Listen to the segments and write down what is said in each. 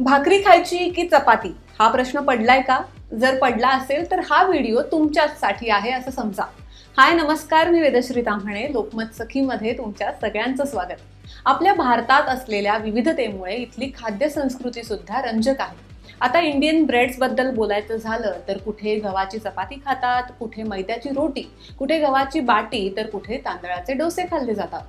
भाकरी खायची की चपाती? हा प्रश्न पडलाय का? जर पडला असेल तर हा व्हिडिओ तुमच्यासाठी आहे असं समजा. हाय नमस्कार मी वेदश्री ताम्हणे लोकमत सखीमध्ये तुमच्या सगळ्यांचं स्वागत. आपल्या भारतात असलेल्या विविधतेमुळे इथली खाद्य संस्कृती सुद्धा रंजक आहे. आता इंडियन ब्रेड्सबद्दल बोलायचं झालं तर कुठे गव्हाची चपाती खातात कुठे मैद्याची रोटी कुठे गव्हाची बाटी तर कुठे तांदळाचे डोसे खाल्ले जातात.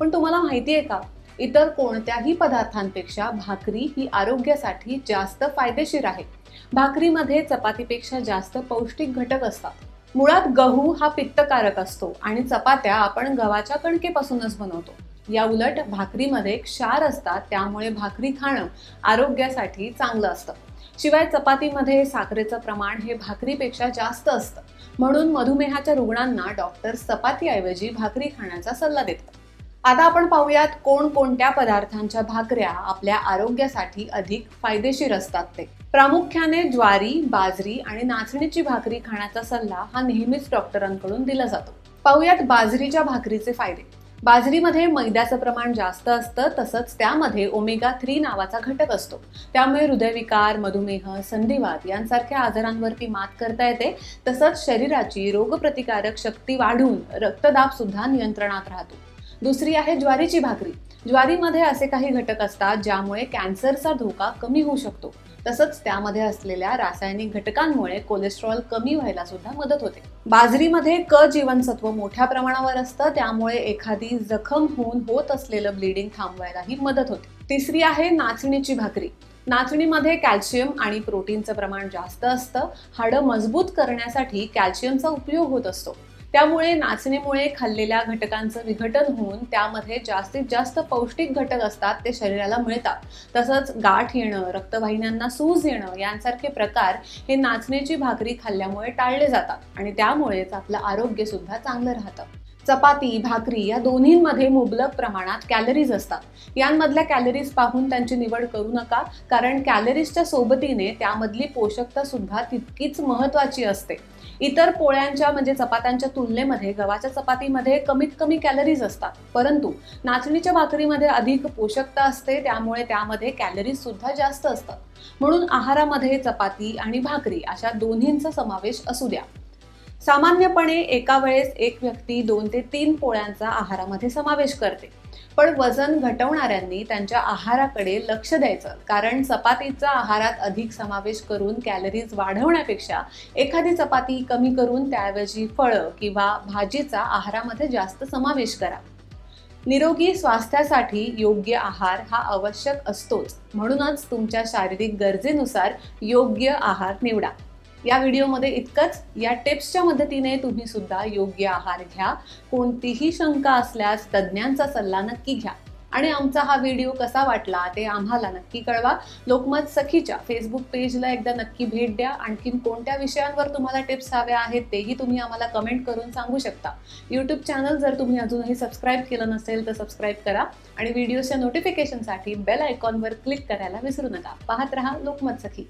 पण तुम्हाला माहिती आहे का? इतर कोणत्याही पदार्थांपेक्षा भाकरी ही आरोग्यासाठी जास्त फायदेशीर आहे. भाकरीमध्ये चपातीपेक्षा जास्त पौष्टिक घटक असतात. मुळात गहू हा पित्तकारक असतो आणि चपात्या आपण गव्हाच्या कणकेपासूनच बनवतो. या उलट भाकरीमध्ये क्षार असतात त्यामुळे भाकरी खाणं आरोग्यासाठी चांगलं असतं. शिवाय चपातीमध्ये साखरेचं प्रमाण हे भाकरीपेक्षा जास्त असतं. म्हणून मधुमेहाच्या रुग्णांना डॉक्टर चपातीऐवजी भाकरी खाण्याचा सल्ला देतात. आता आपण पाहूयात कोणकोणत्या पदार्थांच्या भाकऱ्या आपल्या आरोग्यासाठी अधिक फायदेशीर असतात ते. प्रामुख्याने ज्वारी बाजरी आणि नाचणीची भाकरी खाण्याचा सल्ला हा नेहमीच डॉक्टरांकडून दिला जातो. पाहूयात बाजरीच्या भाकरीचे फायदे. बाजरीमध्ये मैद्याचं प्रमाण जास्त असतं तसंच त्यामध्ये ओमेगा थ्री नावाचा घटक असतो. त्यामुळे हृदयविकार मधुमेह संधिवात यांसारख्या आजारांवरती मात करता येते. तसंच शरीराची रोगप्रतिकारक शक्ती वाढून रक्तदाब सुद्धा नियंत्रणात राहतो. दुसरी आहे ज्वारीची भाकरी. ज्वारीमध्ये असे काही घटक असतात ज्यामुळे कॅन्सरचा धोका कमी होऊ शकतो. तसंच त्यामध्ये असलेल्या रासायनिक घटकांमुळे कोलेस्ट्रॉल कमी व्हायला सुद्धा मदत होते. बाजरीमध्ये क जीवनसत्व मोठ्या प्रमाणावर असतं त्यामुळे एखादी जखम होऊन होत असलेलं ब्लिडिंग थांबवायलाही मदत होते. तिसरी आहे नाचणीची भाकरी. नाचणीमध्ये कॅल्शियम आणि प्रोटीनचं प्रमाण जास्त असतं. हाडं मजबूत करण्यासाठी कॅल्शियमचा उपयोग होत असतो. त्यामुळे नाचणीमुळे खाल्लेल्या घटकांचं विघटन होऊन त्यामध्ये जास्तीत जास्त पौष्टिक घटक असतात ते शरीराला मिळतात. तसंच गाठ येणं रक्तवाहिन्यांना सूज येणं यांसारखे प्रकार हे नाचणीची भाकरी खाल्ल्यामुळे टाळले जातात आणि त्यामुळेच आपलं आरोग्य सुद्धा चांगलं राहतं. चपाती भाकरी या दोन्हींमध्ये मुबलक प्रमाणात कॅलरीज असतात. यांमधल्या कॅलरीज पाहून त्यांची निवड करू नका कारण कॅलरीजच्या सोबतीने त्यामधली पोषकता सुद्धा तितकीच महत्वाची असते. इतर पोळ्यांच्या म्हणजे चपात्यांच्या तुलनेमध्ये गव्हाच्या चपातीमध्ये कमीत कमी कॅलरीज असतात. परंतु नाचणीच्या भाकरीमध्ये अधिक पोषकता असते त्यामुळे त्यामध्ये कॅलरीज सुद्धा जास्त असतात. म्हणून आहारामध्ये चपाती आणि भाकरी अशा दोन्हींचा समावेश असू द्या. सामान्यपणे एका वेळेस एक व्यक्ती दोन ते तीन पोळ्यांचा आहारामध्ये समावेश करते. पण वजन घटवणाऱ्यांनी त्यांच्या आहाराकडे लक्ष द्यायचं. कारण चपातीचा आहारात अधिक समावेश करून कॅलरीज वाढवण्यापेक्षा एखादी चपाती कमी करून त्याऐवजी फळं किंवा भाजीचा आहारामध्ये जास्त समावेश करा. निरोगी स्वास्थ्यासाठी योग्य आहार हा आवश्यक असतोच. म्हणूनच तुमच्या शारीरिक गरजेनुसार योग्य आहार निवडा. या व्हिडिओमध्ये इतकंच. या टिप्सच्या मदतीने तुम्ही सुद्धा योग्य आहार घ्या. कोणतीही शंका असल्यास तज्ज्ञांचा सल्ला नक्की घ्या. आणि आमचा हा व्हिडिओ कसा वाटला ते आम्हाला नक्की कळवा. लोकमत सखीच्या फेसबुक पेजला एकदा नक्की भेट द्या. आणखीन कोणत्या विषयांवर तुम्हाला टिप्स हव्या आहेत तेही तुम्ही आम्हाला कमेंट करून सांगू शकता. यूट्यूब चॅनल जर तुम्ही अजूनही सबस्क्राईब केलं नसेल तर सबस्क्राईब करा. आणि व्हिडिओच्या नोटिफिकेशनसाठी बेल आयकॉनवर क्लिक करायला विसरू नका. पाहत रहा लोकमत सखी.